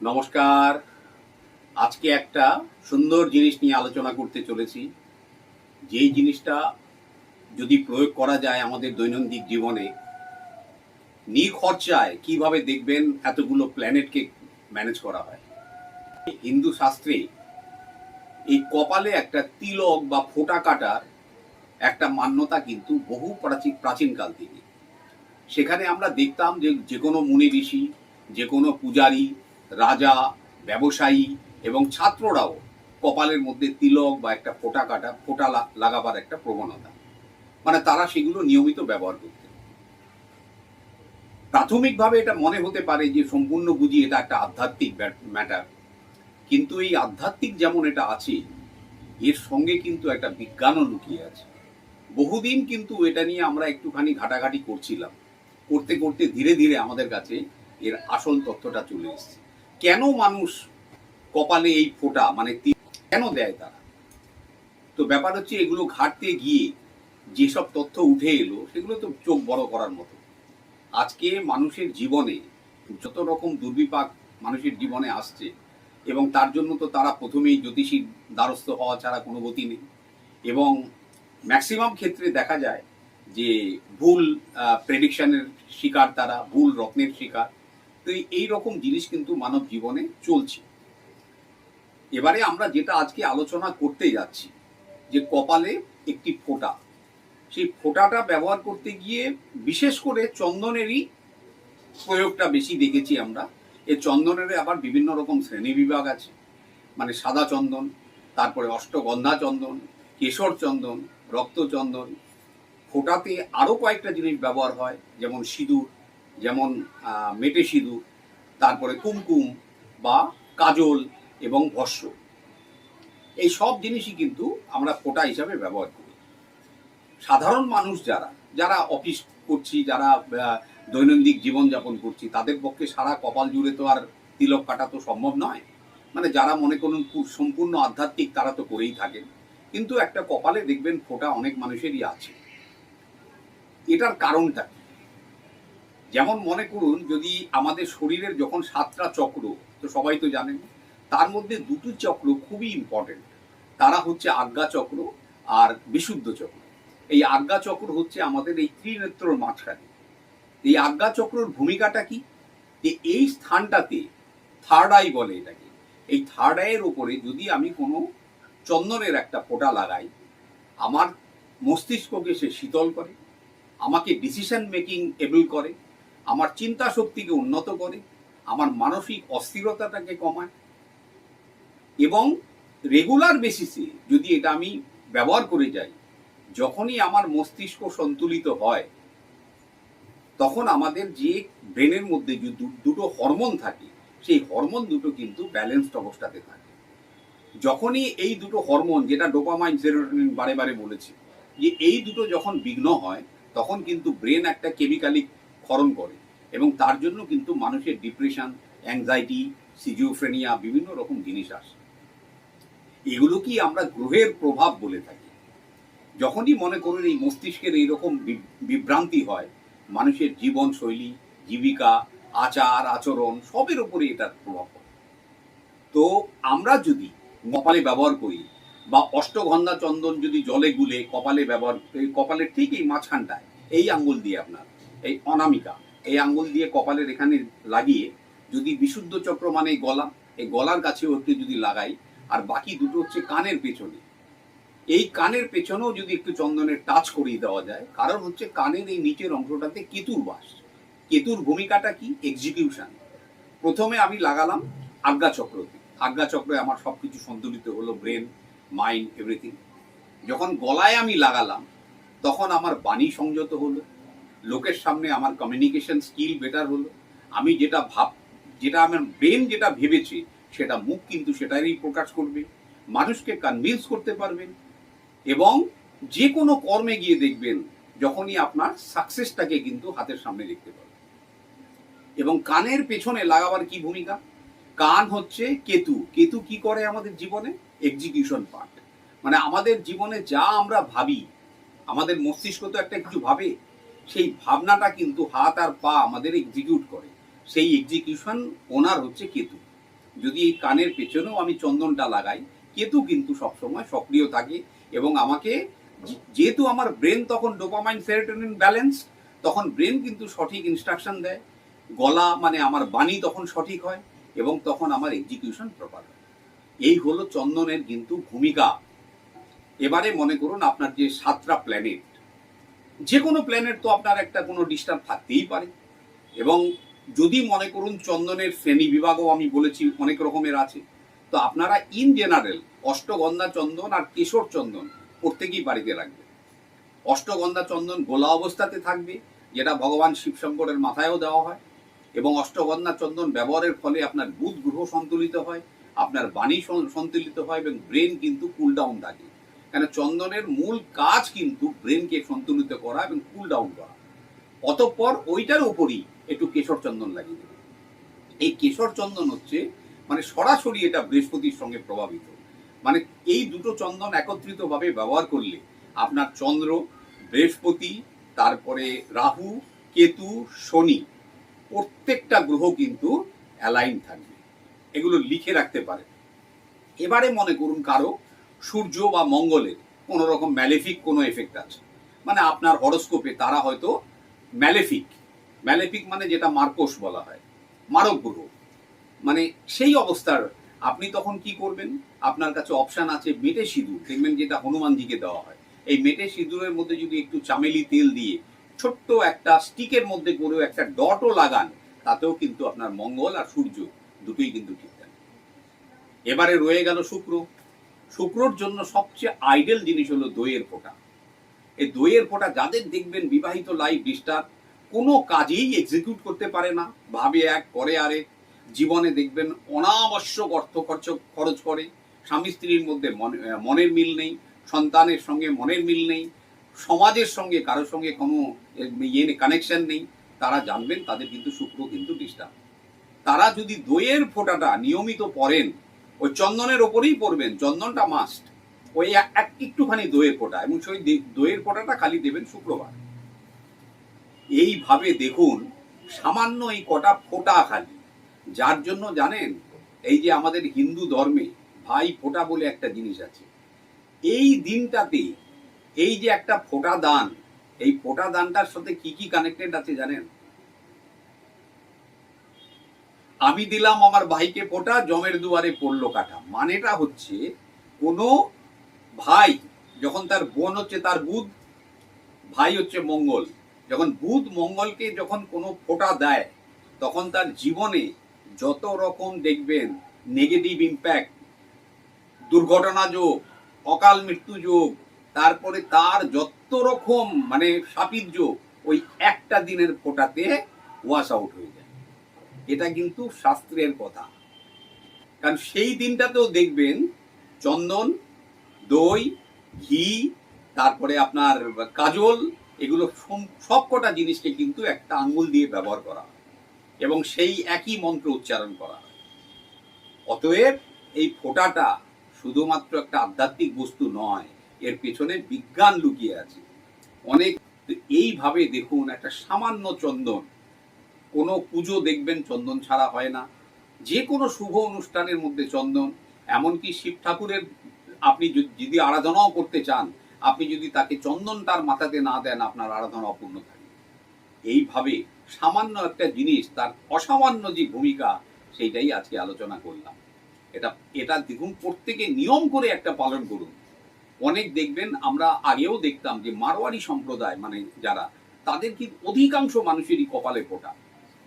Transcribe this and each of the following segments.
নমস্কার। আজকে একটা সুন্দর জিনিস নিয়ে আলোচনা করতে চলেছি। যেই জিনিসটা যদি প্রয়োগ করা যায় আমাদের দৈনন্দিন জীবনে নিখরচায় কীভাবে দেখবেন এতগুলো প্ল্যানেটকে ম্যানেজ করা হয়? হিন্দু শাস্ত্রে এই কপালে একটা তিলক বা ফোঁটা কাটার একটা মান্যতা কিন্তু বহু প্রাচীন প্রাচীনকাল থেকে। সেখানে আমরা দেখতাম যে যে কোনো মুনি ঋষি যে কোনো পূজারী রাজা, ব্যবসায়ী এবং ছাত্ররাও কপালের মধ্যে তিলক বা একটা ফোঁটা কাটা, ফোঁটা লাগাবার একটা প্রবণতা। মানে তারা সেগুলো নিয়মিত ব্যবহার করতেন। প্রাথমিকভাবে এটা মনে হতে পারে যে সম্পূর্ণ বুঝি এটা একটা আধ্যাত্মিক ম্যাটার। কিন্তু এই আধ্যাত্মিক যেমন এটা আছে, এর সঙ্গে কিন্তু একটা বিজ্ঞানও লুকিয়ে আছে। বহুদিন কিন্তু এটা নিয়ে আমরা একটুখানি ঘাটাঘাটি করছিলাম। করতে করতে ধীরে ধীরে আমাদের কাছে এর আসল তথ্যটা চলে এসেছে। কেন মানুষ কপালে এই ফোঁটা মানে কেন দেয় তারা? তো ব্যাপার হচ্ছে এগুলো ঘাটতে গিয়ে যেসব তথ্য উঠে এলো, সেগুলো তো চোখ বড় করার মতো। আজকে মানুষের জীবনে যত রকম দুর্বিপাক মানুষের জীবনে আসছে, এবং তার জন্য তো তারা প্রথমেই জ্যোতিষীর দ্বারস্থ হওয়া ছাড়া কোনো গতি নেই। এবং ম্যাক্সিমাম ক্ষেত্রে দেখা যায় যে ভুল প্রেডিকশানের শিকার তারা, ভুল রত্নের শিকার। তো এই- রকম জিনিস কিন্তু মানব জীবনে চলছে। এবারে আমরা যেটা আজকে আলোচনা করতে যাচ্ছি, যে কপালে একটি ফোঁটা। সেই ফোঁটাটা ব্যবহার করতে গিয়ে বিশেষ করে চন্দনেরই প্রয়োগটা বেশি দেখেছি আমরা। এই চন্দনের আবার বিভিন্ন রকম শ্রেণি বিভাগ আছে। মানে সাদা চন্দন, তারপরে অষ্টগন্ধা চন্দন, কেশর চন্দন রক্তচন্দন ফোঁটাতে আরও কয়েকটা জিনিস ব্যবহার হয়, যেমন সিঁদুর যেমন মেটে সিঁদুর, তারপরে কুমকুম বা কাজল এবং ভস্য এই সব জিনিসই কিন্তু আমরা ফোঁটা হিসাবে ব্যবহার করি। সাধারণ মানুষ যারা যারা অফিস করছি, যারা দৈনন্দিন জীবনযাপন করছি, তাদের পক্ষে সারা কপাল জুড়ে তো আর তিলক কাটা তো সম্ভব নয়। মানে যারা মনে করুন সম্পূর্ণ আধ্যাত্মিক, তারা তো করেই থাকেন। কিন্তু একটা কপালে দেখবেন ফোঁটা অনেক মানুষেরই আছে। এটার কারণটা কি? যেমন মনে করুন, যদি আমাদের শরীরের যখন সাতটা চক্র, তো সবাই তো জানেন, তার মধ্যে দুটো চক্র খুবই ইম্পর্টেন্ট তারা হচ্ছে আজ্ঞা চক্র আর বিশুদ্ধ চক্র। এই আজ্ঞা চক্র হচ্ছে আমাদের এই ত্রিনেত্রর মাঝখানে। এই আজ্ঞা চক্রর ভূমিকাটা কি? যে এই স্থানটাতে থার্ড আই বলে এটাকে। এই থার্ড আইয়ের ওপরে যদি আমি কোনো চন্দনের একটা ফোঁটা লাগাই, আমার মস্তিষ্ককে সে শীতল করে, আমাকে ডিসিশন মেকিং এবল করে আমার চিন্তা শক্তিকে উন্নত করে, আমার মানসিক অস্থিরতাটাকে কমায় এবং রেগুলার বেসিসে যদি এটা আমি ব্যবহার করে যাই, যখনই আমার মস্তিষ্ক সন্তুলিত হয়, তখন আমাদের যে ব্রেনের মধ্যে যে দুটো হরমোন থাকে, সেই হরমোন দুটো কিন্তু ব্যালেন্সড অবস্থাতে থাকে। যখনই এই দুটো হরমোন যেটা ডোপামাইন সেরোটোনিন বারে বারে বলেছি, যে এই দুটো যখন বিঘ্ন হয়, তখন কিন্তু ব্রেন একটা কেমিক্যালি ক্ষরণ করে এবং তার জন্য কিন্তু মানুষের ডিপ্রেশন অ্যাংজাইটি সিজিওফ্রেনিয়া বিভিন্ন রকম জিনিস আসে। এগুলো কি আমরা গ্রহের প্রভাব বলে থাকি? যখনই মনে করুন এই মস্তিষ্কের এইরকম বিভ্রান্তি হয়, মানুষের জীবনশৈলী, জীবিকা, আচার, আচরণ সবের উপরে এটার প্রভাব পড়ে। তো আমরা যদি কপালে ব্যবহার করি বা অষ্টগন্ধা চন্দন যদি জলে গুলে কপালে ব্যবহার কপালের ঠিক এই মাঝখানটায়, এই আঙ্গুল দিয়ে আপনার এই অনামিকা, এই আঙ্গুল দিয়ে কপালের এখানে লাগিয়ে যদি বিশুদ্ধ চক্র মানে গলা, এই গলার কাছেও একটু যদি লাগাই, আর বাকি দুটো হচ্ছে কানের পেছনে। এই কানের পেছনেও যদি একটু চন্দনের টাচ করিয়ে দেওয়া যায়, কারণ হচ্ছে কানের এই নিচের অংশটাতে কেতুর বাস। কেতুর ভূমিকাটা কি? এক্সিকিউশন প্রথমে আমি লাগালাম আজ্ঞা চক্রতে আজ্ঞা চক্রে আমার সব কিছু সন্তুলিত হলো ব্রেন মাইন্ড এভরিথিং যখন গলায় আমি লাগালাম, তখন আমার বাণী সংযত হলো। লোকের সামনে আমার কমিউনিকেশন স্কিল বেটার হলো। আমি যেটা ভাব, যেটা আমার ব্রেন যেটা ভেবেছে, সেটা মুখ কিন্তু সেটারই প্রকাশ করবে। মানুষকে কনভিন্স করতে পারবেন এবং যে কোনো কর্মে গিয়ে দেখবেন, যখনই আপনার সাকসেসটাকে কিন্তু হাতের সামনে দেখতে পাবেন। এবং কানের পেছনে লাগাবার কি ভূমিকা? কান হচ্ছে কেতু। কেতু কি করে আমাদের জীবনে? এক্সিকিউশন পার্ট মানে আমাদের জীবনে যা আমরা ভাবি, আমাদের মস্তিষ্ক তো একটা কিছু ভাবে। সেই ভাবনাটা কিন্তু হাত আর পা আমাদের এক্সিকিউট করে। সেই এক্সিকিউশন ওনার হচ্ছে কেতু। যদি এই কানের পেছনেও আমি চন্দনটা লাগাই, কেতু কিন্তু সবসময় সক্রিয় থাকে এবং আমাকে যেহেতু আমার ব্রেন তখন ডোপামাইন সেরোটোনিন ব্যালেন্স তখন ব্রেন কিন্তু সঠিক ইনস্ট্রাকশন দেয়। গলা মানে আমার বাণী তখন সঠিক হয় এবং তখন আমার এক্সিকিউশন প্রপার হয়। এই হলো চন্দনের কিন্তু ভূমিকা। এবারে মনে করুন আপনার যে সাতটা প্ল্যানেট যে কোনো প্ল্যানেট তো আপনার একটা কোনো ডিস্টার্ব থাকতেই পারে। এবং যদি মনে করুন চন্দনের শ্রেণি বিভাগও আমি বলেছি, অনেক রকমের আছে। তো আপনারা ইন জেনারেল অষ্টগন্ধা চন্দন আর কেশর চন্দন প্রত্যেকেই বাড়িতে রাখবেন। অষ্টগন্ধা চন্দন গোলা অবস্থাতে থাকবে, যেটা ভগবান শিবশঙ্করের মাথায়ও দেওয়া হয়। এবং অষ্টগন্ধা চন্দন ব্যবহারের ফলে আপনার বুধ গ্রহ সন্তুলিত হয়, আপনার বাণী সন্তুলিত হয় এবং ব্রেন কিন্তু কুল ডাউন থাকে। কেন চন্দনের মূল কাজ কিন্তু ব্রেনকে সন্তুলিত করা এবং কুল ডাউন করা। অতঃপর ওইটার উপরই একটু কেশর চন্দন লাগিয়ে দেবে। এই কেশর চন্দন হচ্ছে মানে সরাসরি এটা বৃহস্পতির সঙ্গে প্রভাবিত। মানে এই দুটো চন্দন একত্রিতভাবে ব্যবহার করলে আপনার চন্দ্র, বৃহস্পতি, তারপরে রাহু, কেতু, শনি প্রত্যেকটা গ্রহ কিন্তু অ্যালাইন থাকবে। এগুলো লিখে রাখতে পারে এবারে মনে করুন কারও সূর্য বা মঙ্গলের কোনো রকম ম্যালেফিক কোনো এফেক্ট আছে। মানে আপনার হরস্কোপে তারা হয়তো ম্যালেফিক ম্যালেফিক মানে যেটা মার্কোস বলা হয়, মারক গ্রহ। মানে সেই অবস্থার আপনি তখন কি করবেন? আপনার কাছে অপশন আছে মেটে সিঁদুর, দেখবেন যেটা হনুমানজিকে দেওয়া হয়। এই মেটে সিঁদুরের মধ্যে যদি একটু চামেলি তেল দিয়ে ছোট্ট একটা স্টিকের মধ্যে করেও একটা ডটও লাগান, তাতেও কিন্তু আপনার মঙ্গল আর সূর্য দুটোই কিন্তু ঠিক থাকে। এবারে রয়ে গেল শুক্র। শুক্রর জন্য সবচেয়ে আইডেল জিনিস হলো দইয়ের ফোঁটা। এই দইয়ের ফোঁটা যাদের দেখবেন বিবাহিত লাইফ ডিস্টার্ব কোনো কাজেই এক্সিকিউট করতে পারে না, ভাবে এক, করে আরেক জীবনে দেখবেন অনাবশ্যক অর্থ খরচ খরচ করে। স্বামী স্ত্রীর মধ্যে মনে- মনের মিল নেই, সন্তানের সঙ্গে মনের মিল নেই, সমাজের সঙ্গে, কারোর সঙ্গে কোনো ইয়ে কানেকশন নেই। তারা জানবেন তাদের কিন্তু শুক্র কিন্তু ডিস্টার্ব তারা যদি দইয়ের ফোঁটাটা নিয়মিত পরেন ওই চন্দনের ওপরেই পরবেন চন্দনটা মাস্ট ওই এক- একটুখানি দইয়ের ফোঁটা এবং সেই দইয়ের ফোঁটাটা খালি দেবেন শুক্রবার। এইভাবে দেখুন, সামান্য এই কটা ফোঁটা খালি। যার জন্য জানেন, এই যে আমাদের হিন্দু ধর্মে ভাই ফোঁটা বলে একটা জিনিস আছে। এই দিনটাতে এই যে একটা ফোঁটা দান, এই ফোঁটা দানটার সাথে কি কি কানেক্টেড আছে জানেন? আমি দিলাম আমার ভাইকে ফোঁটা, জমের দুয়ারে পড়ল কাটা। মানেটা হচ্ছে, কোনো ভাই যখন তার বোন হচ্ছে তার বুধ, ভাই হচ্ছে মঙ্গল। যখন বুধ মঙ্গলকে যখন কোনো ফোঁটা দেয়, তখন তার জীবনে যত রকম দেখবেন নেগেটিভ ইম্প্যাক্ট দুর্ঘটনা যোগ, অকাল মৃত্যু যোগ, তারপরে তার যত রকম মানে সাপির যোগ, ওই একটা দিনের ফোঁটাতে ওয়াশ আউট হয়ে যায়। এটা কিন্তু শাস্ত্রের কথা। কারণ সেই দিনটাতেও দেখবেন চন্দন, দই, ঘি, তারপরে আপনার কাজল, এগুলো সবকটা জিনিসকে কিন্তু একটা আঙ্গুল দিয়ে ব্যবহার করা হয় এবং সেই একই মন্ত্র উচ্চারণ করা হয়। অতএব এই ফোঁটাটা শুধুমাত্র একটা আধ্যাত্মিক বস্তু নয়, এর পেছনে বিজ্ঞান লুকিয়ে আছে। অনেক, এইভাবে দেখুন একটা সামান্য চন্দন কোনো পুজো দেখবেন চন্দন ছাড়া হয় না। যে কোনো শুভ অনুষ্ঠানের মধ্যে চন্দন, এমনকি শিব ঠাকুরের আপনি যদি আরাধনাও করতে চান, আপনি যদি তাকে চন্দন তার মাথাতে না দেন, আপনার আরাধনা অপূর্ণ থাকে এইভাবে সামান্য একটা জিনিস, তার অসামান্য যে ভূমিকা, সেইটাই আজকে আলোচনা করলাম। এটা এটা দেখুন, প্রত্যেকে নিয়ম করে একটা পালন করুন। অনেক দেখবেন, আমরা আগেও দেখতাম যে মারোয়ারি সম্প্রদায় মানে যারা, তাদের কি অধিকাংশ মানুষেরই কপালে ফোটা।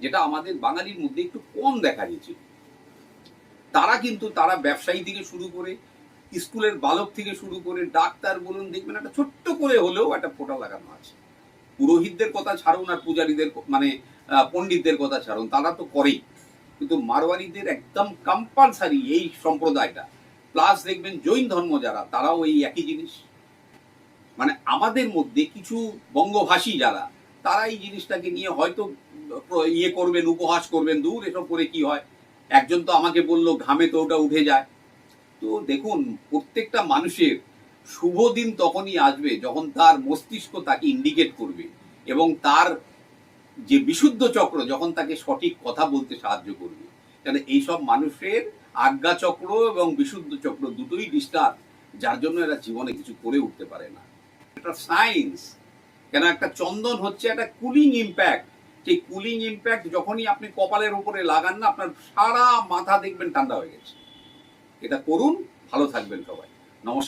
যেটা আমাদের বাঙালির মধ্যে একটু কম দেখা গেছিল তারা কিন্তু তারা ব্যবসায়ী থেকে শুরু করে, স্কুলের বালক থেকে শুরু করে, ডাক্তার বলুন, দেখবেন একটা ছোট্ট করে হলেও একটা ফোঁটা লাগানো আছে। পুরোহিতদের কথা ছাড়ুন আর পূজারীদের মানে পণ্ডিতদের কথা ছাড়ুন, তারা তো করেই। কিন্তু মারোয়ারিদের একদম কম্পালসারি এই সম্প্রদায়টা। প্লাস দেখবেন জৈন ধর্ম যারা, তারাও এই একই জিনিস। মানে আমাদের মধ্যে কিছু বঙ্গভাষী যারা, তারা এই জিনিসটাকে নিয়ে হয়তো ইয়ে করবেন, উপহাস করবেন, দূর এসব করে কি হয়? একজন তো আমাকে বলল, ঘামে তো ওটা উঠে যায়। তো দেখুন, প্রত্যেকটা মানুষের শুভ দিন তখনই আসবে যখন তার মস্তিষ্ক তাকে ইন্ডিকেট করবে এবং তার যে বিশুদ্ধ চক্র, যখন তাকে সঠিক কথা বলতে সাহায্য করবে। কেন এইসব মানুষের আজ্ঞা চক্র এবং বিশুদ্ধ চক্র দুটোই ডিস্টার্ব যার জন্য এরা জীবনে কিছু করে উঠতে পারে না। এটা সায়েন্স কেন একটা চন্দন হচ্ছে একটা কুলিং ইম্প্যাক্ট সেই কুলিং ইম্প্যাক্ট যখনই আপনি কপালের উপরে লাগান না, আপনার সারা মাথা দেখবেন ঠান্ডা হয়ে গেছে। এটা করুন, ভালো থাকবেন সবাই। নমস্কার।